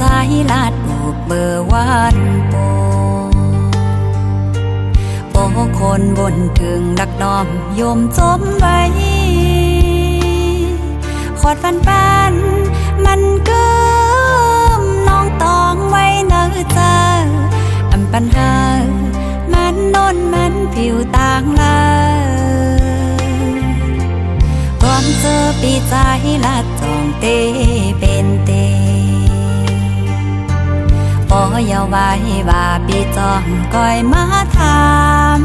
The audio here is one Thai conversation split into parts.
สายลัดอกเบอร์วันโปโอ้คนบนถึงดักน้อมยมจมไว้ขอดฟันปันมันเกิมน้องตองไว้เนื้อเจออำปัญหา มันโนนมันผิวต่างลายความเจอปีใจละจองเตเป็นเต อย่าไว้ว่าปีจองก้อยมาถาม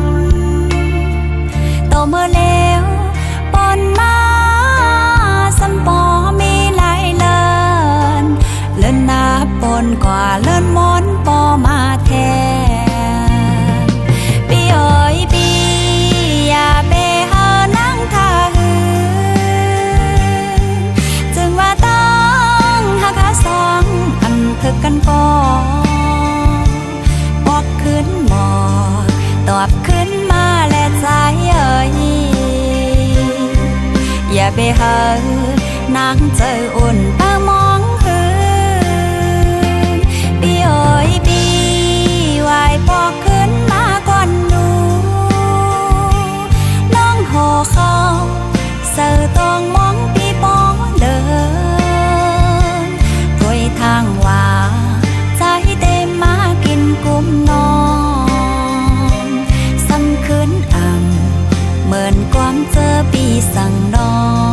โตเมื่อแล้ว ไปเฮอนางเจออุ่นป้ามองหืนปีอ้ยปีไหวพอขึ้นมาก่อนหนูน้องหอเขาเสอตองมองปีปอเดินกวยทางว่าใจเต็มมากินกุมนอนซ้ำคืนอ่ำเหมือนความเจอปีสั่งนอน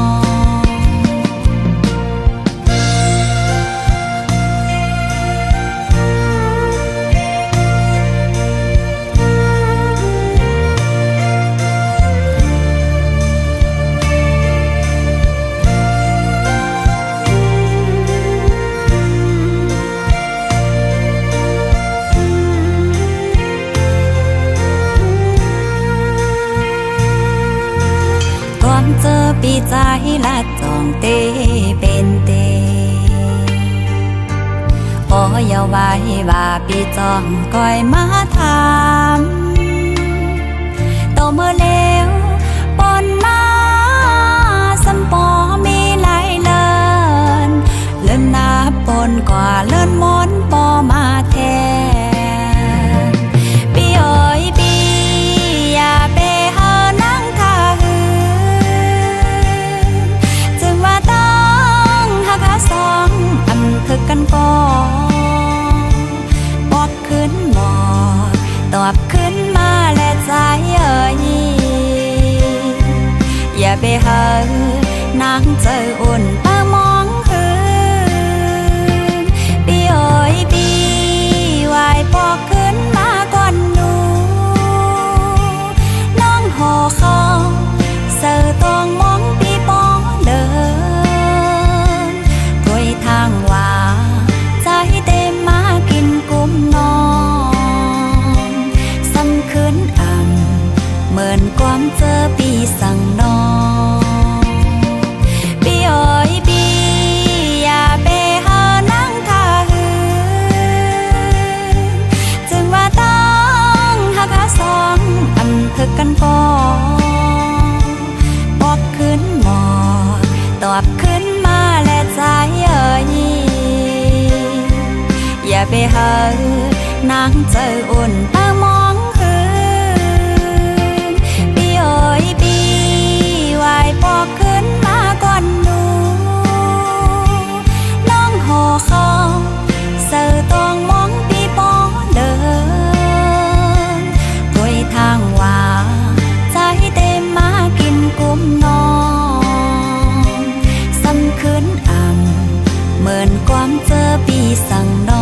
เจอปีใจละจองเตเป็นเตขออย่าไว้ว่าปีจองก้อยมาถามโตเมื่อแล้วปนมา อย่าไปหานางเจออุ่นป้ามอ และใจเอ่ยอย่าไปหานางเจออุ่นตา คืนอ่ำเหมือนความเจอปีสั่งนอ